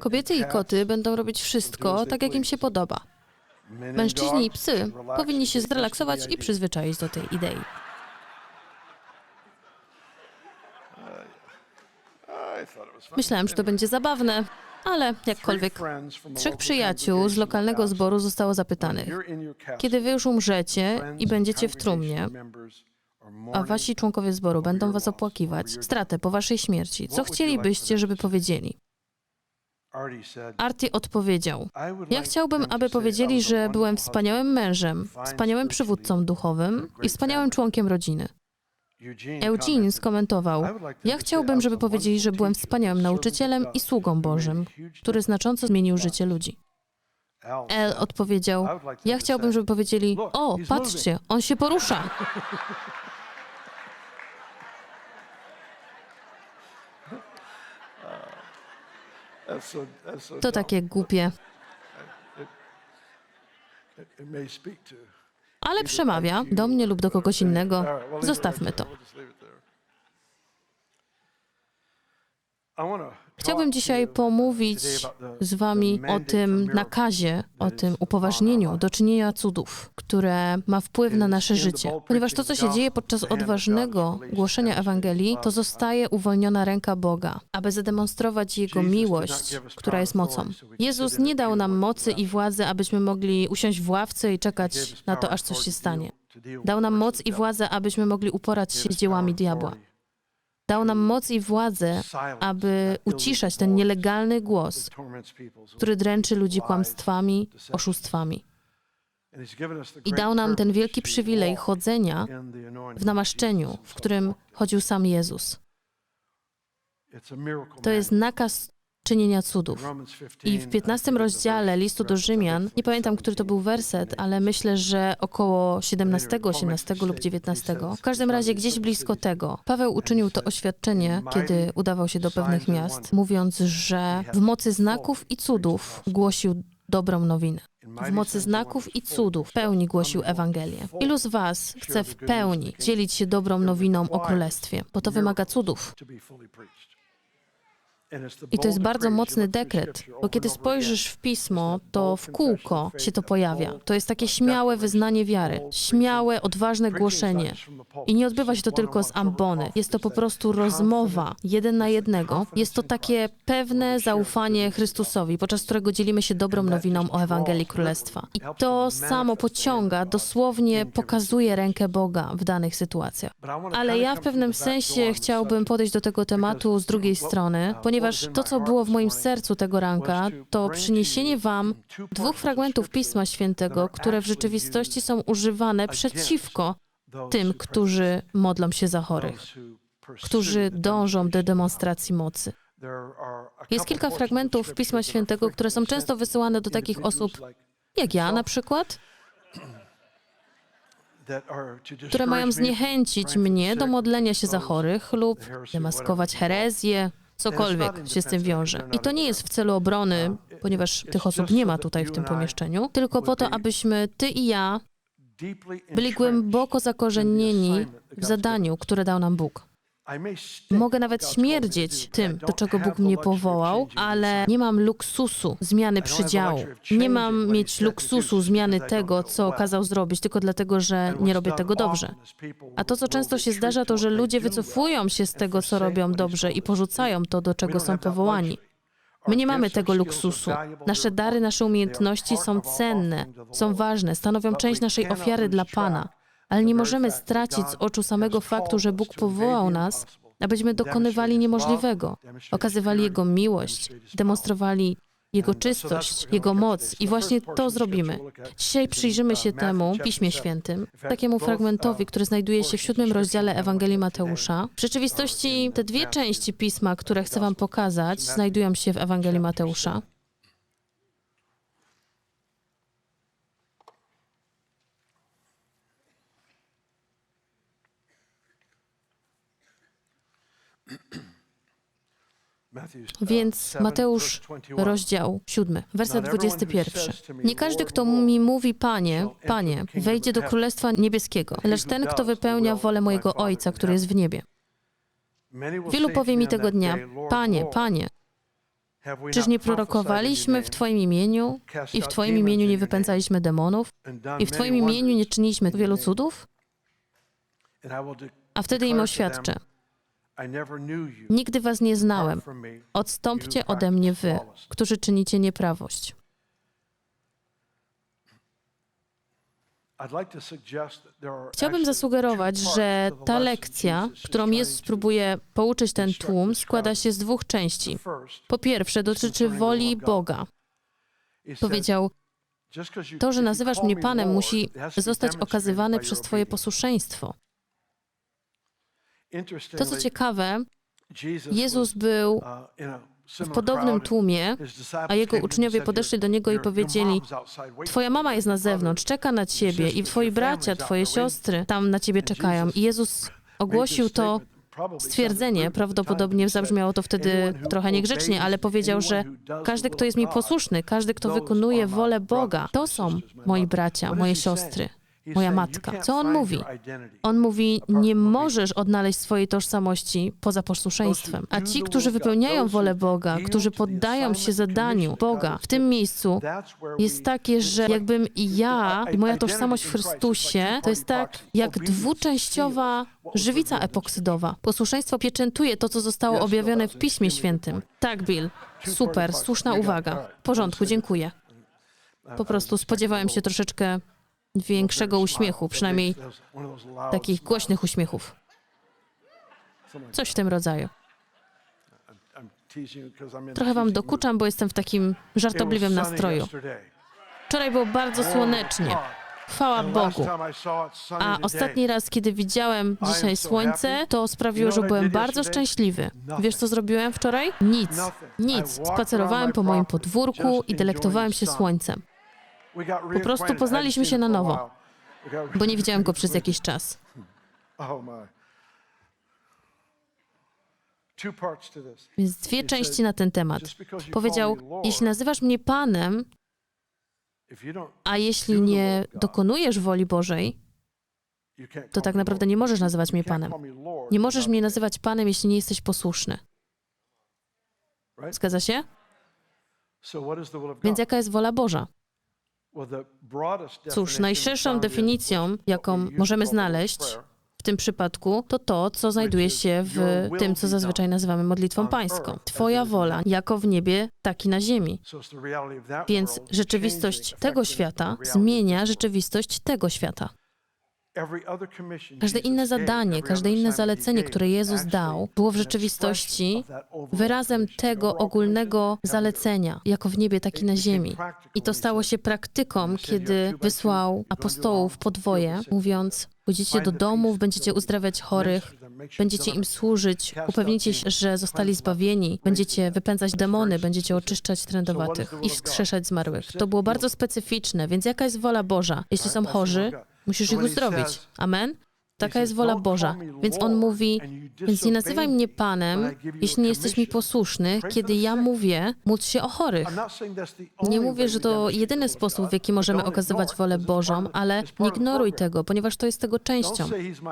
Kobiety i koty będą robić wszystko tak, jak im się podoba. Mężczyźni i psy powinni się zrelaksować i przyzwyczaić do tej idei. Myślałem, że to będzie zabawne, ale jakkolwiek. Trzech przyjaciół z lokalnego zboru zostało zapytanych, kiedy wy już umrzecie i będziecie w trumnie, a wasi członkowie zboru będą was opłakiwać, stratę po waszej śmierci, co chcielibyście, żeby powiedzieli? Artie odpowiedział: Ja chciałbym, aby powiedzieli, że byłem wspaniałym mężem, wspaniałym przywódcą duchowym i wspaniałym członkiem rodziny. Eugene skomentował: Ja chciałbym, żeby powiedzieli, że byłem wspaniałym nauczycielem i sługą Bożym, który znacząco zmienił życie ludzi. El odpowiedział: Ja chciałbym, żeby powiedzieli: O, patrzcie, on się porusza. To takie głupie, ale przemawia do mnie lub do kogoś innego. Zostawmy to. Chciałbym dzisiaj pomówić z Wami o tym nakazie, o tym upoważnieniu do czynienia cudów, które ma wpływ na nasze życie. Ponieważ to, co się dzieje podczas odważnego głoszenia Ewangelii, to zostaje uwolniona ręka Boga, aby zademonstrować Jego miłość, która jest mocą. Jezus nie dał nam mocy i władzy, abyśmy mogli usiąść w ławce i czekać na to, aż coś się stanie. Dał nam moc i władzę, abyśmy mogli uporać się z dziełami diabła. Dał nam moc i władzę, aby uciszać ten nielegalny głos, który dręczy ludzi kłamstwami, oszustwami. I dał nam ten wielki przywilej chodzenia w namaszczeniu, w którym chodził sam Jezus. To jest nakaz czynienia cudów. I w 15 rozdziale listu do Rzymian, nie pamiętam, który to był werset, ale myślę, że około 17, 18 lub 19. W każdym razie gdzieś blisko tego. Paweł uczynił to oświadczenie, kiedy udawał się do pewnych miast, mówiąc, że w mocy znaków i cudów głosił dobrą nowinę. W mocy znaków i cudów w pełni głosił Ewangelię. Ilu z Was chce w pełni dzielić się dobrą nowiną o Królestwie? Bo to wymaga cudów. I to jest bardzo mocny dekret, bo kiedy spojrzysz w pismo, to w kółko się to pojawia. To jest takie śmiałe wyznanie wiary, śmiałe, odważne głoszenie. I nie odbywa się to tylko z ambony. Jest to po prostu rozmowa jeden na jednego. Jest to takie pewne zaufanie Chrystusowi, podczas którego dzielimy się dobrą nowiną o Ewangelii Królestwa. I to samo pociąga, dosłownie pokazuje rękę Boga w danych sytuacjach. Ale ja w pewnym sensie chciałbym podejść do tego tematu z drugiej strony, ponieważ to, co było w moim sercu tego ranka, to przyniesienie Wam dwóch fragmentów Pisma Świętego, które w rzeczywistości są używane przeciwko tym, którzy modlą się za chorych, którzy dążą do demonstracji mocy. Jest kilka fragmentów Pisma Świętego, które są często wysyłane do takich osób, jak ja na przykład, które mają zniechęcić mnie do modlenia się za chorych lub demaskować herezję, cokolwiek się z tym wiąże. I to nie jest w celu obrony, ponieważ tych osób nie ma tutaj w tym pomieszczeniu, tylko po to, abyśmy ty i ja byli głęboko zakorzenieni w zadaniu, które dał nam Bóg. Mogę nawet śmierdzieć tym, do czego Bóg mnie powołał, ale nie mam luksusu zmiany przydziału. Nie mam mieć luksusu zmiany tego, co kazał zrobić, tylko dlatego, że nie robię tego dobrze. A to, co często się zdarza, to, że ludzie wycofują się z tego, co robią dobrze i porzucają to, do czego są powołani. My nie mamy tego luksusu. Nasze dary, nasze umiejętności są cenne, są ważne, stanowią część naszej ofiary dla Pana ale nie możemy stracić z oczu samego faktu, że Bóg powołał nas, abyśmy dokonywali niemożliwego, okazywali Jego miłość, demonstrowali Jego czystość, Jego moc i właśnie to zrobimy. Dzisiaj przyjrzymy się temu Piśmie Świętym, takiemu fragmentowi, który znajduje się w siódmym rozdziale Ewangelii Mateusza. W rzeczywistości te dwie części Pisma, które chcę Wam pokazać, znajdują się w Ewangelii Mateusza. Więc Mateusz, rozdział 7, werset 21. Nie każdy, kto mi mówi, Panie, Panie, wejdzie do Królestwa Niebieskiego, lecz ten, kto wypełnia wolę mojego Ojca, który jest w niebie. Wielu powie mi tego dnia, Panie, Panie, Czyż nie prorokowaliśmy w Twoim imieniu i w Twoim imieniu nie wypędzaliśmy demonów i w Twoim imieniu nie czyniliśmy wielu cudów? A wtedy im oświadczę. Nigdy was nie znałem. Odstąpcie ode mnie wy, którzy czynicie nieprawość. Chciałbym zasugerować, że ta lekcja, którą Jezus próbuje pouczyć ten tłum, składa się z dwóch części. Po pierwsze, dotyczy woli Boga. Powiedział, to, że nazywasz mnie Panem, musi zostać okazywane przez Twoje posłuszeństwo. To, co ciekawe, Jezus był w podobnym tłumie, a jego uczniowie podeszli do niego i powiedzieli: Twoja mama jest na zewnątrz, czeka na ciebie, i twoi bracia, twoje siostry tam na ciebie czekają. I Jezus ogłosił to. stwierdzenie, prawdopodobnie zabrzmiało to wtedy trochę niegrzecznie, ale powiedział, że każdy, kto jest mi posłuszny, każdy, kto wykonuje wolę Boga, to są moi bracia, moje siostry, moja matka. Co on mówi? On mówi, nie możesz odnaleźć swojej tożsamości poza posłuszeństwem. A ci, którzy wypełniają wolę Boga, którzy poddają się zadaniu Boga w tym miejscu, jest takie, że jakbym i ja, i moja tożsamość w Chrystusie, to jest tak jak dwuczęściowa żywica epoksydowa. Posłuszeństwo pieczętuje to, co zostało objawione w Piśmie Świętym. Tak, Bill. Super, słuszna uwaga. W porządku, dziękuję. Po prostu spodziewałem się troszeczkę większego uśmiechu, przynajmniej takich głośnych uśmiechów. Coś w tym rodzaju. Trochę wam dokuczam, bo jestem w takim żartobliwym nastroju. Wczoraj było bardzo słonecznie. Chwała Bogu. A ostatni raz, kiedy widziałem dzisiaj słońce, to sprawiło, że byłem bardzo szczęśliwy. Wiesz, co zrobiłem wczoraj? Nic. Nic. Spacerowałem po moim podwórku i delektowałem się słońcem. Po prostu poznaliśmy się na nowo, bo nie widziałem go przez jakiś czas. Więc dwie części na ten temat. Powiedział, jeśli nazywasz mnie Panem, a jeśli nie dokonujesz woli Bożej, to tak naprawdę nie możesz nazywać mnie Panem. Nie możesz mnie nazywać Panem, jeśli nie jesteś posłuszny. Zgadza się? Więc jaka jest wola Boża? Cóż, najszerszą definicją, jaką możemy znaleźć w tym przypadku, to to, co znajduje się w tym, co zazwyczaj nazywamy modlitwą pańską. Twoja wola, jako w niebie, tak i na ziemi. Więc rzeczywistość tego świata zmienia rzeczywistość tego świata. Każde inne zadanie, każde inne zalecenie, które Jezus dał, było w rzeczywistości wyrazem tego ogólnego zalecenia, jako w niebie, tak i na ziemi. I to stało się praktyką, kiedy wysłał apostołów podwoje, mówiąc: Pójdziecie do domów, będziecie uzdrawiać chorych, będziecie im służyć, upewnicie się, że zostali zbawieni, będziecie wypędzać demony, będziecie oczyszczać trędowatych i wskrzeszać zmarłych. To było bardzo specyficzne, więc jaka jest wola Boża? Jeśli są chorzy, Musisz ich uzdrowić. Amen? Taka jest wola Boża. Więc on mówi, więc nie nazywaj mnie Panem, jeśli nie jesteś mi posłuszny, kiedy ja mówię, módl się o chorych. Nie mówię, że to jedyny sposób, w jaki możemy okazywać wolę Bożą, ale nie ignoruj tego, ponieważ to jest tego częścią.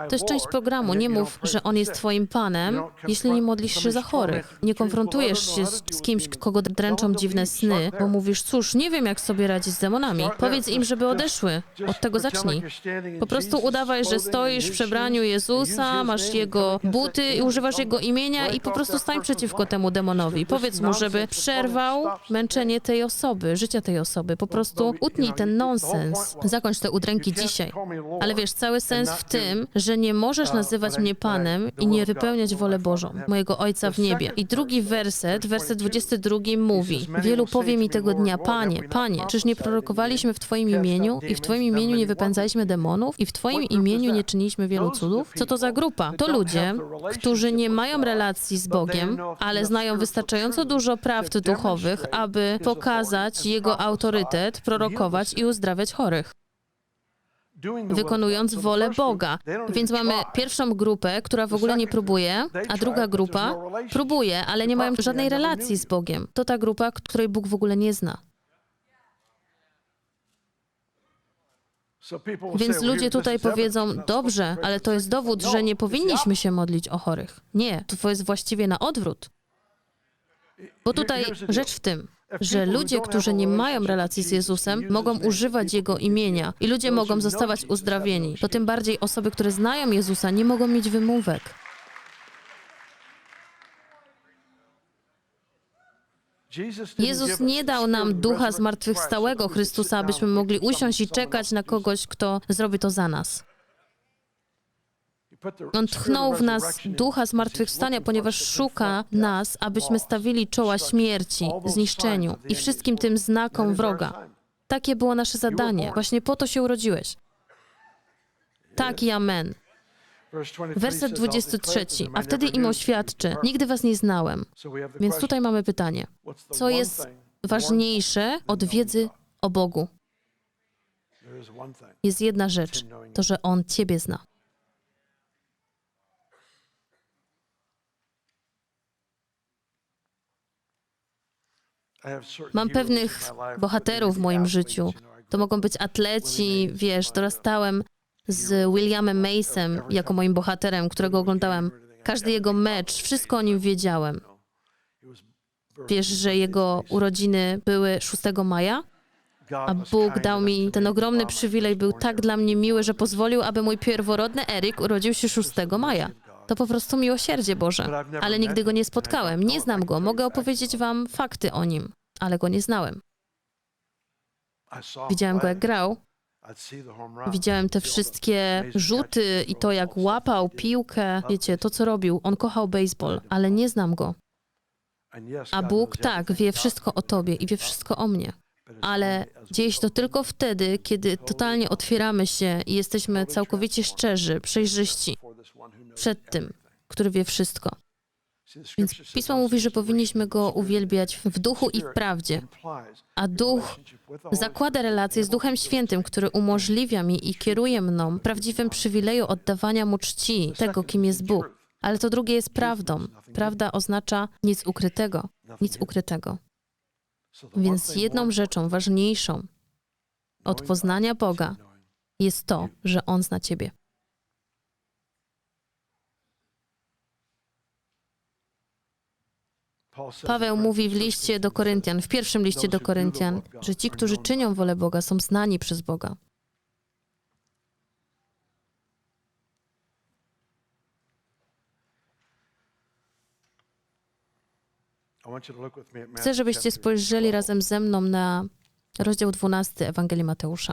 To jest część programu. Nie mów, że On jest Twoim Panem, jeśli nie modlisz się za chorych. Nie konfrontujesz się z, z kimś, kogo dręczą dziwne sny, bo mówisz, cóż, nie wiem, jak sobie radzić z demonami. Powiedz im, żeby odeszły. Od tego zacznij. Po prostu udawaj, że stoisz przebraniu Jezusa, masz jego buty i używasz jego imienia i po prostu stań przeciwko temu demonowi. Powiedz mu, żeby przerwał męczenie tej osoby, życia tej osoby. Po prostu utnij ten nonsens. Zakończ te udręki dzisiaj. Ale wiesz, cały sens w tym, że nie możesz nazywać mnie Panem i nie wypełniać wolę Bożą, mojego Ojca w niebie. I drugi werset, werset 22 mówi, wielu powie mi tego dnia, Panie, Panie, czyż nie prorokowaliśmy w Twoim imieniu i w Twoim imieniu nie wypędzaliśmy demonów i w Twoim imieniu nie czyniliśmy wielu cudów? Co to za grupa? To ludzie, którzy nie mają relacji z Bogiem, ale znają wystarczająco dużo prawd duchowych, aby pokazać Jego autorytet, prorokować i uzdrawiać chorych wykonując wolę Boga. Więc mamy pierwszą grupę, która w ogóle nie próbuje, a druga grupa próbuje, ale nie mają żadnej relacji z Bogiem. To ta grupa, której Bóg w ogóle nie zna. Więc ludzie tutaj powiedzą, dobrze, ale to jest dowód, że nie powinniśmy się modlić o chorych. Nie, to jest właściwie na odwrót. Bo tutaj rzecz w tym, że ludzie, którzy nie mają relacji z Jezusem, mogą używać Jego imienia i ludzie mogą zostawać uzdrawieni. To tym bardziej osoby, które znają Jezusa, nie mogą mieć wymówek. Jezus nie dał nam ducha zmartwychwstałego Chrystusa, abyśmy mogli usiąść i czekać na kogoś, kto zrobi to za nas. On tchnął w nas ducha zmartwychwstania, ponieważ szuka nas, abyśmy stawili czoła śmierci, zniszczeniu i wszystkim tym znakom wroga. Takie było nasze zadanie. Właśnie po to się urodziłeś. Tak i amen. Werset 23. A wtedy im oświadczy: Nigdy was nie znałem. Więc tutaj mamy pytanie: co jest ważniejsze od wiedzy o Bogu? Jest jedna rzecz: to, że On Ciebie zna. Mam pewnych bohaterów w moim życiu. To mogą być atleci, wiesz, dorastałem z Williamem Mace'em jako moim bohaterem, którego oglądałem. Każdy jego mecz, wszystko o nim wiedziałem. Wiesz, że jego urodziny były 6 maja? A Bóg dał mi ten ogromny przywilej, był tak dla mnie miły, że pozwolił, aby mój pierworodny Eryk urodził się 6 maja. To po prostu miłosierdzie Boże. Ale nigdy go nie spotkałem, nie znam go, mogę opowiedzieć wam fakty o nim, ale go nie znałem. Widziałem go, jak grał, widziałem te wszystkie rzuty i to, jak łapał piłkę, wiecie, to, co robił. On kochał baseball, ale nie znam go. A Bóg tak, wie wszystko o tobie i wie wszystko o mnie. Ale dzieje się to tylko wtedy, kiedy totalnie otwieramy się i jesteśmy całkowicie szczerzy, przejrzyści przed tym, który wie wszystko. Więc Pismo mówi, że powinniśmy go uwielbiać w duchu i w prawdzie. A duch zakłada relację z Duchem Świętym, który umożliwia mi i kieruje mną prawdziwym przywileju oddawania mu czci tego, kim jest Bóg. Ale to drugie jest prawdą. Prawda oznacza nic ukrytego, nic ukrytego. Więc jedną rzeczą ważniejszą od poznania Boga jest to, że On zna Ciebie. Paweł mówi w liście do Koryntian, w pierwszym liście do Koryntian, że ci, którzy czynią wolę Boga, są znani przez Boga. Chcę, żebyście spojrzeli razem ze mną na rozdział 12 Ewangelii Mateusza.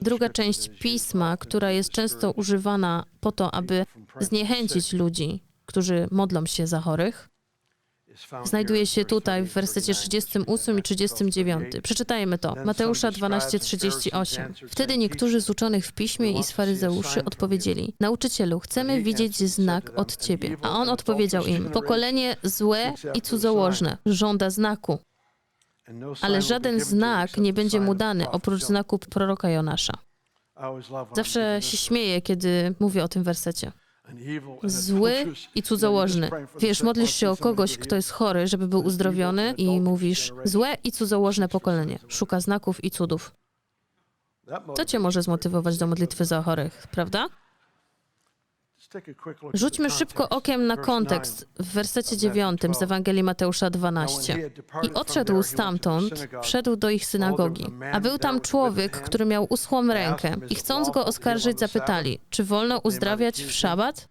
Druga część pisma, która jest często używana po to, aby zniechęcić ludzi, którzy modlą się za chorych, znajduje się tutaj w wersecie 38 i 39. Przeczytajmy to. Mateusza 12:38. Wtedy niektórzy z uczonych w piśmie i z faryzeuszy odpowiedzieli: Nauczycielu, chcemy widzieć znak od ciebie. A on odpowiedział im: Pokolenie złe i cudzołożne żąda znaku, ale żaden znak nie będzie mu dany oprócz znaku proroka Jonasza. Zawsze się śmieję, kiedy mówię o tym wersecie. Zły i cudzołożny. Wiesz, modlisz się o kogoś, kto jest chory, żeby był uzdrowiony i mówisz, złe i cudzołożne pokolenie, szuka znaków i cudów. Co cię może zmotywować do modlitwy za chorych, prawda? Rzućmy szybko okiem na kontekst w wersecie 9 z Ewangelii Mateusza 12. I odszedł stamtąd, wszedł do ich synagogi. A był tam człowiek, który miał uschłą rękę i chcąc go oskarżyć, zapytali, czy wolno uzdrawiać w szabat?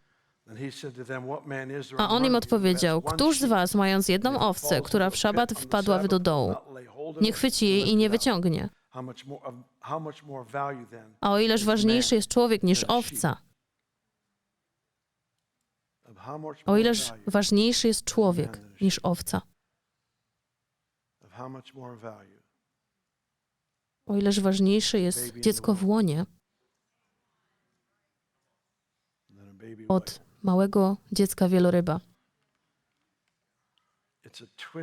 A on im odpowiedział, któż z was, mając jedną owcę, która w szabat wpadła do dołu, nie chwyci jej i nie wyciągnie? A o ileż ważniejszy jest człowiek niż owca? O ileż ważniejszy jest człowiek niż owca. O ileż ważniejsze jest dziecko w łonie od małego dziecka wieloryba.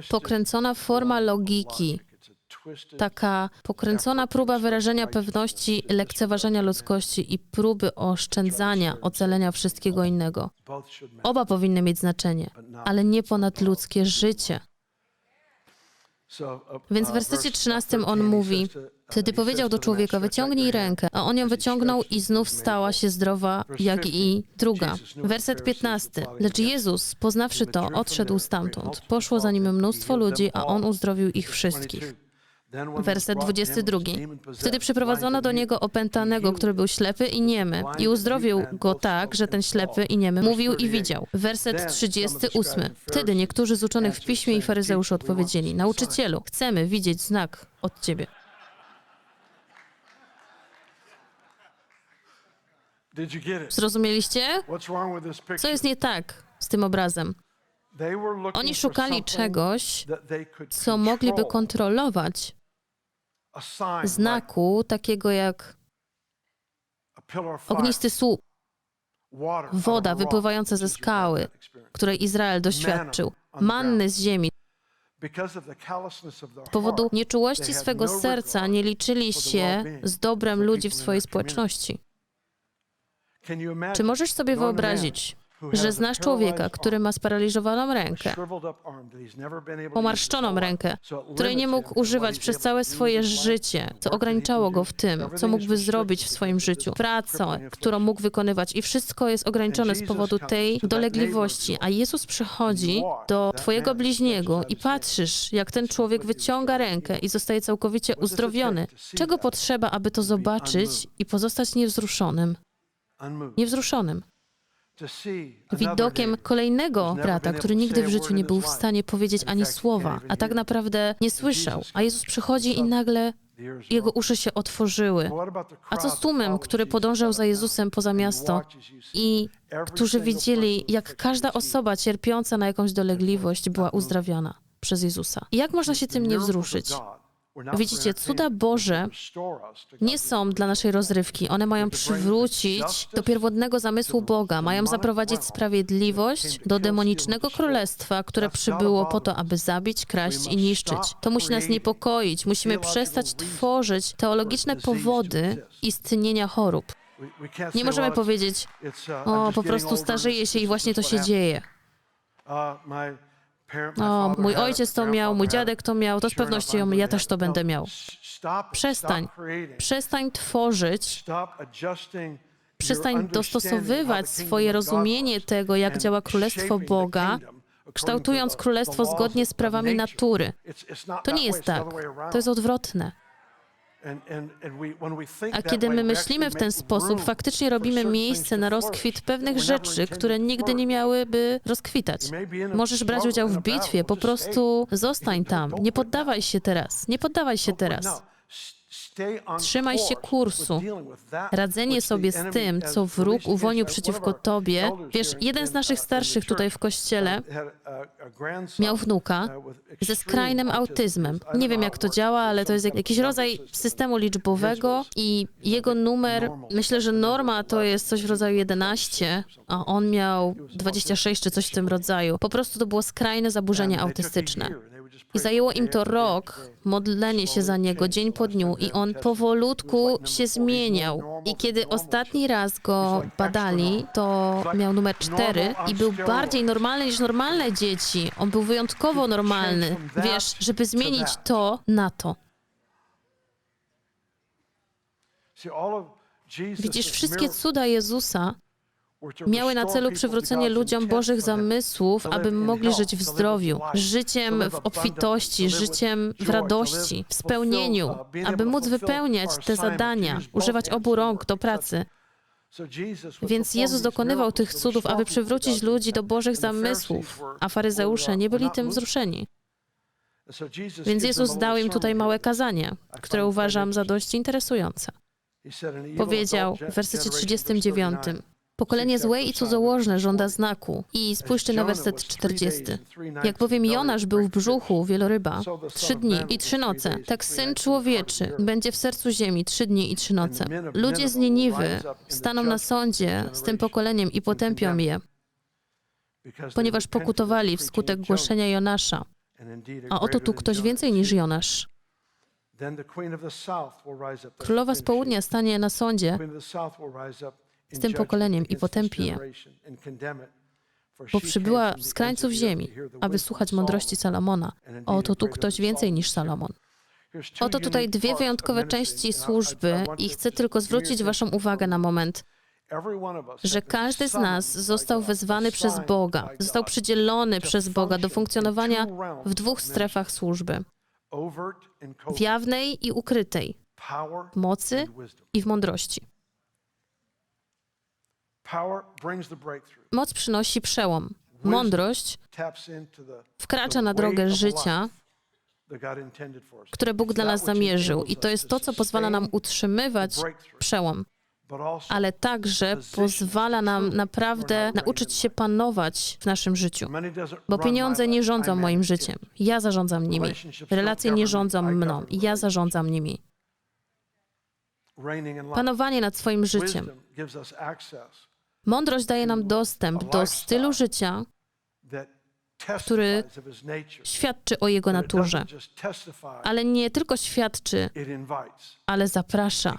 Pokręcona forma logiki, taka pokręcona próba wyrażenia pewności, lekceważenia ludzkości i próby oszczędzania, ocalenia wszystkiego innego. Oba powinny mieć znaczenie, ale nie ponadludzkie życie. Więc w wersecie 13 on mówi: Wtedy powiedział do człowieka, wyciągnij rękę, a on ją wyciągnął i znów stała się zdrowa, jak i druga. Werset 15. Lecz Jezus, poznawszy to, odszedł stamtąd. Poszło za nim mnóstwo ludzi, a on uzdrowił ich wszystkich. Werset 22. Wtedy przyprowadzono do niego opętanego, który był ślepy i niemy, i uzdrowił go tak, że ten ślepy i niemy mówił i widział. Werset 38. Wtedy niektórzy z uczonych w piśmie i faryzeuszy odpowiedzieli: Nauczycielu, chcemy widzieć znak od ciebie. Zrozumieliście? Co jest nie tak z tym obrazem? Oni szukali czegoś, co mogliby kontrolować, znaku takiego jak ognisty słup, woda wypływająca ze skały, której Izrael doświadczył, manny z ziemi. Z powodu nieczułości swego serca nie liczyli się z dobrem ludzi w swojej społeczności. Czy możesz sobie wyobrazić, że znasz człowieka, który ma sparaliżowaną rękę, pomarszczoną rękę, której nie mógł używać przez całe swoje życie, co ograniczało go w tym, co mógłby zrobić w swoim życiu, pracę, którą mógł wykonywać i wszystko jest ograniczone z powodu tej dolegliwości, a Jezus przychodzi do twojego bliźniego i patrzysz, jak ten człowiek wyciąga rękę i zostaje całkowicie uzdrowiony. Czego potrzeba, aby to zobaczyć i pozostać niewzruszonym? Niewzruszonym widokiem kolejnego brata, który nigdy w życiu nie był w stanie powiedzieć ani słowa, a tak naprawdę nie słyszał. A Jezus przychodzi i nagle jego uszy się otworzyły. A co z tłumem, który podążał za Jezusem poza miasto i którzy widzieli, jak każda osoba cierpiąca na jakąś dolegliwość była uzdrawiana przez Jezusa? I jak można się tym nie wzruszyć? Widzicie, cuda Boże nie są dla naszej rozrywki. One mają przywrócić do pierwotnego zamysłu Boga, mają zaprowadzić sprawiedliwość do demonicznego królestwa, które przybyło po to, aby zabić, kraść i niszczyć. To musi nas niepokoić. Musimy przestać tworzyć teologiczne powody istnienia chorób. Nie możemy powiedzieć, o, po prostu starzeję się i właśnie to się dzieje. O, mój ojciec to miał, mój dziadek to miał, to z pewnością ja też to będę miał. Przestań. Przestań tworzyć, przestań dostosowywać swoje rozumienie tego, jak działa Królestwo Boga, kształtując Królestwo zgodnie z prawami natury. To nie jest tak. To jest odwrotne. A kiedy my myślimy w ten sposób, faktycznie robimy miejsce na rozkwit pewnych rzeczy, które nigdy nie miałyby rozkwitać. Możesz brać udział w bitwie, po prostu zostań tam. Nie poddawaj się teraz. Nie poddawaj się teraz. Trzymaj się kursu. Radzenie sobie z tym, co wróg uwonił przeciwko tobie. Wiesz, jeden z naszych starszych tutaj w kościele miał wnuka ze skrajnym autyzmem. Nie wiem, jak to działa, ale to jest jak- jakiś rodzaj systemu liczbowego i jego numer, myślę, że norma to jest coś w rodzaju 11, a on miał 26 czy coś w tym rodzaju. Po prostu to było skrajne zaburzenie autystyczne. I zajęło im to rok, modlenie się za niego dzień po dniu i on powolutku się zmieniał. I kiedy ostatni raz go badali, to miał numer 4 i był bardziej normalny niż normalne dzieci. On był wyjątkowo normalny, wiesz, żeby zmienić to na to. Widzisz, wszystkie cuda Jezusa miały na celu przywrócenie ludziom Bożych zamysłów, aby mogli żyć w zdrowiu, życiem w obfitości, życiem w radości, w spełnieniu, aby móc wypełniać te zadania, używać obu rąk do pracy. Więc Jezus dokonywał tych cudów, aby przywrócić ludzi do Bożych zamysłów, a faryzeusze nie byli tym wzruszeni. Więc Jezus dał im tutaj małe kazanie, które uważam za dość interesujące. Powiedział w wersecie 39. Pokolenie złe i cudzołożne żąda znaku. I spójrzcie na werset 40. Jak bowiem Jonasz był w brzuchu wieloryba trzy dni i trzy noce, tak Syn Człowieczy będzie w sercu ziemi trzy dni i trzy noce. Ludzie z Niniwy staną na sądzie z tym pokoleniem i potępią je, ponieważ pokutowali wskutek głoszenia Jonasza. A oto tu ktoś więcej niż Jonasz. Królowa z południa stanie na sądzie z tym pokoleniem i potępi je, bo przybyła z krańców ziemi, aby słuchać mądrości Salomona. Oto tu ktoś więcej niż Salomon. Oto tutaj dwie wyjątkowe części służby i chcę tylko zwrócić Waszą uwagę na moment, że każdy z nas został wezwany przez Boga, został przydzielony przez Boga do funkcjonowania w dwóch strefach służby: w jawnej i ukrytej, w mocy i w mądrości. Moc przynosi przełom. Mądrość wkracza na drogę życia, które Bóg dla nas zamierzył, i to jest to, co pozwala nam utrzymywać przełom, ale także pozwala nam naprawdę nauczyć się panować w naszym życiu. Bo pieniądze nie rządzą moim życiem, ja zarządzam nimi. Relacje nie rządzą mną, ja zarządzam nimi. Panowanie nad swoim życiem. Mądrość daje nam dostęp do stylu życia, który świadczy o jego naturze, ale nie tylko świadczy, ale zaprasza.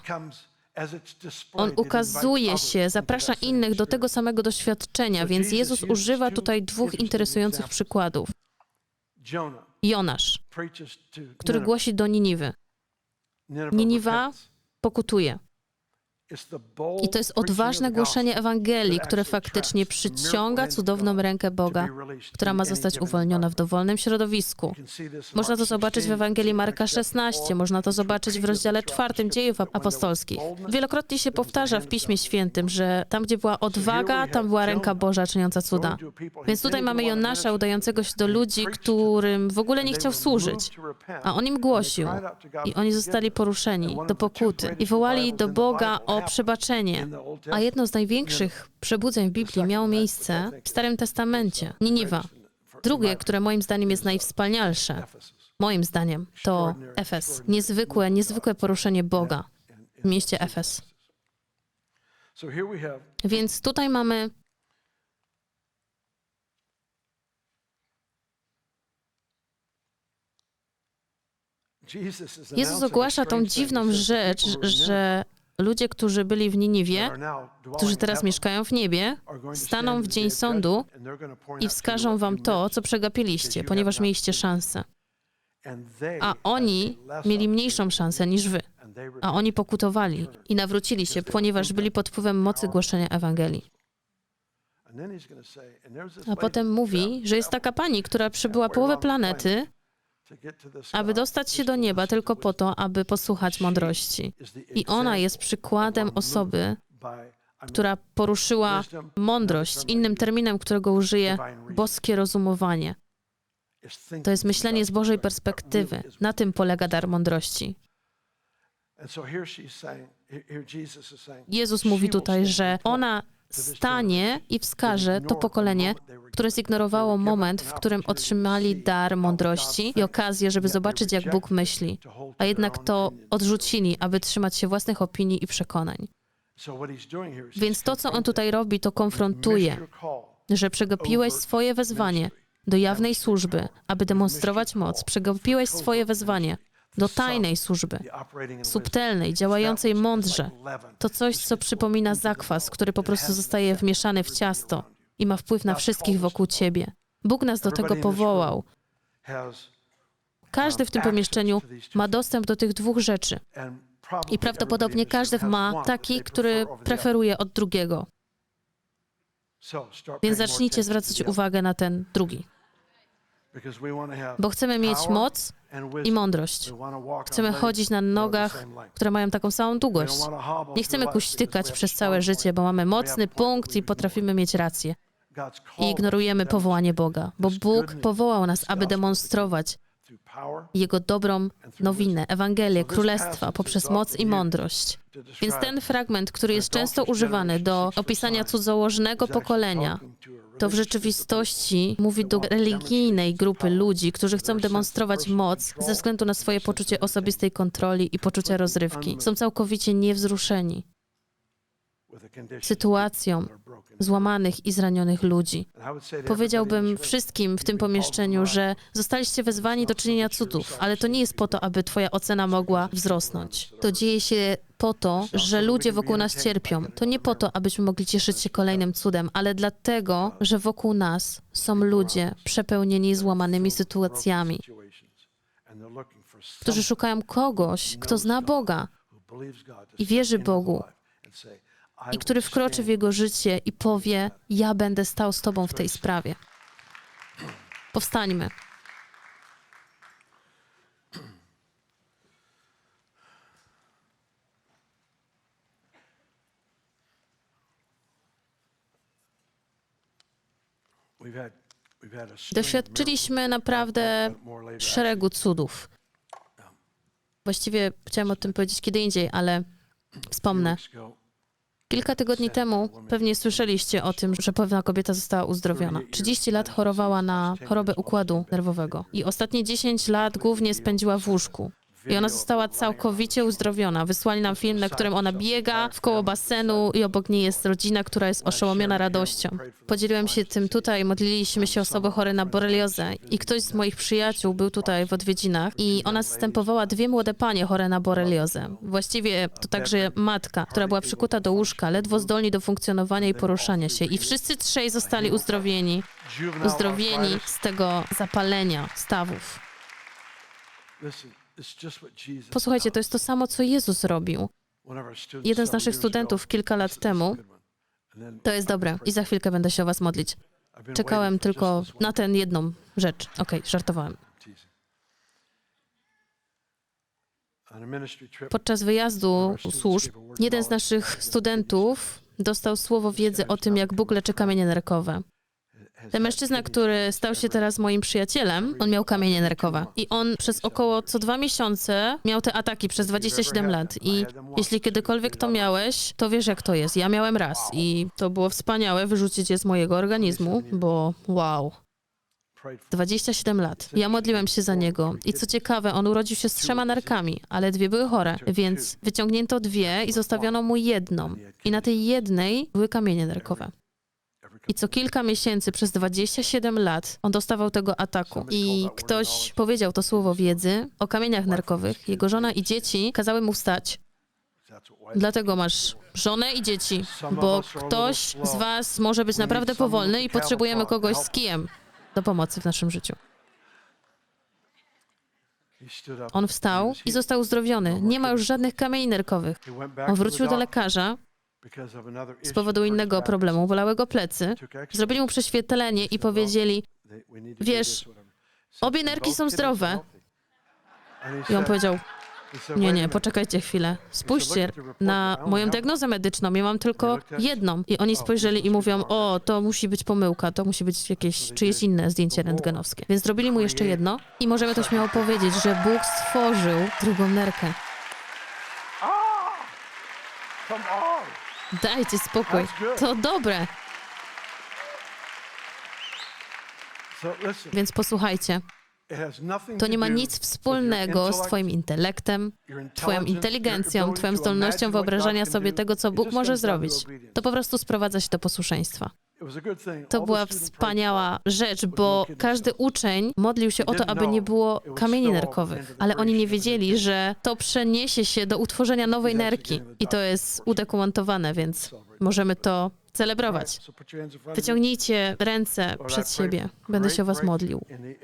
On ukazuje się, zaprasza innych do tego samego doświadczenia, więc Jezus używa tutaj dwóch interesujących przykładów. Jonasz, który głosi do Niniwy. Niniwa pokutuje. I to jest odważne głoszenie Ewangelii, które faktycznie przyciąga cudowną rękę Boga, która ma zostać uwolniona w dowolnym środowisku. Można to zobaczyć w Ewangelii Marka 16, można to zobaczyć w rozdziale czwartym dziejów apostolskich. Wielokrotnie się powtarza w Piśmie Świętym, że tam, gdzie była odwaga, tam była ręka Boża czyniąca cuda. Więc tutaj mamy Jonasza udającego się do ludzi, którym w ogóle nie chciał służyć, a on im głosił. I oni zostali poruszeni do pokuty i wołali do Boga o przebaczenie. A jedno z największych przebudzeń w Biblii miało miejsce w Starym Testamencie Niniwa. Drugie, które moim zdaniem jest najwspanialsze, moim zdaniem, to Efes. Niezwykłe, niezwykłe poruszenie Boga w mieście Efes. Więc tutaj mamy Jezus ogłasza tą dziwną rzecz, że ludzie, którzy byli w Niniwie, którzy teraz mieszkają w niebie, staną w dzień sądu i wskażą wam to, co przegapiliście, ponieważ mieliście szansę. A oni mieli mniejszą szansę niż wy. A oni pokutowali i nawrócili się, ponieważ byli pod wpływem mocy głoszenia Ewangelii. A potem mówi, że jest taka pani, która przebyła połowę planety, aby dostać się do nieba tylko po to, aby posłuchać mądrości. I ona jest przykładem osoby, która poruszyła mądrość, innym terminem, którego użyję, boskie rozumowanie. To jest myślenie z Bożej perspektywy. Na tym polega dar mądrości. Jezus mówi tutaj, że ona stanie i wskaże to pokolenie, które zignorowało moment, w którym otrzymali dar mądrości i okazję, żeby zobaczyć, jak Bóg myśli, a jednak to odrzucili, aby trzymać się własnych opinii i przekonań. Więc to, co on tutaj robi, to konfrontuje, że przegapiłeś swoje wezwanie do jawnej służby, aby demonstrować moc, przegapiłeś swoje wezwanie do tajnej służby, subtelnej, działającej mądrze. To coś, co przypomina zakwas, który po prostu zostaje wmieszany w ciasto i ma wpływ na wszystkich wokół ciebie. Bóg nas do tego powołał. Każdy w tym pomieszczeniu ma dostęp do tych dwóch rzeczy. I prawdopodobnie każdy ma taki, który preferuje od drugiego. Więc zacznijcie zwracać uwagę na ten drugi. Bo chcemy mieć moc i mądrość. Chcemy chodzić na nogach, które mają taką samą długość. Nie chcemy kuśtykać przez całe życie, bo mamy mocny punkt i potrafimy mieć rację. I ignorujemy powołanie Boga, bo Bóg powołał nas, aby demonstrować Jego dobrą nowinę, Ewangelię, Królestwa poprzez moc i mądrość. Więc ten fragment, który jest często używany do opisania cudzołożnego pokolenia, to w rzeczywistości mówi do religijnej grupy ludzi, którzy chcą demonstrować moc ze względu na swoje poczucie osobistej kontroli i poczucia rozrywki. Są całkowicie niewzruszeni sytuacją złamanych i zranionych ludzi. Powiedziałbym wszystkim w tym pomieszczeniu, że zostaliście wezwani do czynienia cudów, ale to nie jest po to, aby Twoja ocena mogła wzrosnąć. To dzieje się po to, że ludzie wokół nas cierpią. To nie po to, abyśmy mogli cieszyć się kolejnym cudem, ale dlatego, że wokół nas są ludzie przepełnieni złamanymi sytuacjami którzy szukają kogoś, kto zna Boga i wierzy Bogu, i który wkroczy w jego życie i powie: Ja będę stał z Tobą w tej sprawie. Powstańmy. Doświadczyliśmy naprawdę szeregu cudów. Właściwie chciałem o tym powiedzieć kiedy indziej, ale wspomnę. Kilka tygodni temu pewnie słyszeliście o tym, że pewna kobieta została uzdrowiona. 30 lat chorowała na chorobę układu nerwowego i ostatnie 10 lat głównie spędziła w łóżku. I ona została całkowicie uzdrowiona. Wysłali nam film, na którym ona biega w koło basenu i obok niej jest rodzina, która jest oszołomiona radością. Podzieliłem się tym tutaj, modliliśmy się osoby chore na boreliozę i ktoś z moich przyjaciół był tutaj w odwiedzinach i ona zastępowała dwie młode panie chore na boreliozę. Właściwie to także matka, która była przykuta do łóżka, ledwo zdolni do funkcjonowania i poruszania się. I wszyscy trzej zostali uzdrowieni, uzdrowieni z tego zapalenia stawów. Posłuchajcie, to jest to samo, co Jezus robił. Jeden z naszych studentów kilka lat temu, To jest dobre i za chwilkę będę się o was modlić. Czekałem tylko na tę jedną rzecz. Okej, żartowałem. Podczas wyjazdu służb jeden z naszych studentów dostał słowo wiedzy o tym, jak Bóg leczy kamienie nerkowe. Ten mężczyzna, który stał się teraz moim przyjacielem, on miał kamienie nerkowe. I on przez około co dwa miesiące miał te ataki przez 27 lat. I jeśli kiedykolwiek to miałeś, to wiesz jak to jest. Ja miałem raz i to było wspaniałe wyrzucić je z mojego organizmu, bo wow. 27 lat. Ja modliłem się za niego i co ciekawe, on urodził się z trzema nerkami, ale dwie były chore, więc wyciągnięto dwie i zostawiono mu jedną. I na tej jednej były kamienie nerkowe. I co kilka miesięcy, przez 27 lat, on dostawał tego ataku. I ktoś powiedział to słowo wiedzy o kamieniach nerkowych. Jego żona i dzieci kazały mu wstać. Dlatego masz żonę i dzieci, bo ktoś z was może być naprawdę powolny i potrzebujemy kogoś z kijem do pomocy w naszym życiu. On wstał i został uzdrowiony. Nie ma już żadnych kamieni nerkowych. On wrócił do lekarza z powodu innego problemu. Bolały go plecy. Zrobili mu prześwietlenie i powiedzieli, wiesz, obie nerki są zdrowe. I on powiedział, nie, nie, poczekajcie chwilę. Spójrzcie na moją diagnozę medyczną. Ja mam tylko jedną. I oni spojrzeli i mówią, o, to musi być pomyłka, to musi być jakieś czyjeś inne zdjęcie rentgenowskie. Więc zrobili mu jeszcze jedno i możemy to śmiało powiedzieć, że Bóg stworzył drugą nerkę. Dajcie spokój. To dobre. Więc posłuchajcie, to nie ma nic wspólnego z Twoim intelektem, Twoją inteligencją, Twoją zdolnością wyobrażania sobie tego, co Bóg może zrobić. To po prostu sprowadza się do posłuszeństwa. To była wspaniała rzecz, bo każdy uczeń modlił się o to, aby nie było kamieni nerkowych, ale oni nie wiedzieli, że to przeniesie się do utworzenia nowej nerki i to jest udokumentowane, więc możemy to celebrować. Wyciągnijcie ręce przed siebie. Będę się o Was modlił.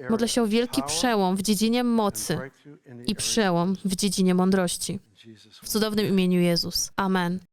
Modlę się o wielki przełom w dziedzinie mocy i przełom w dziedzinie mądrości. W cudownym imieniu Jezus. Amen.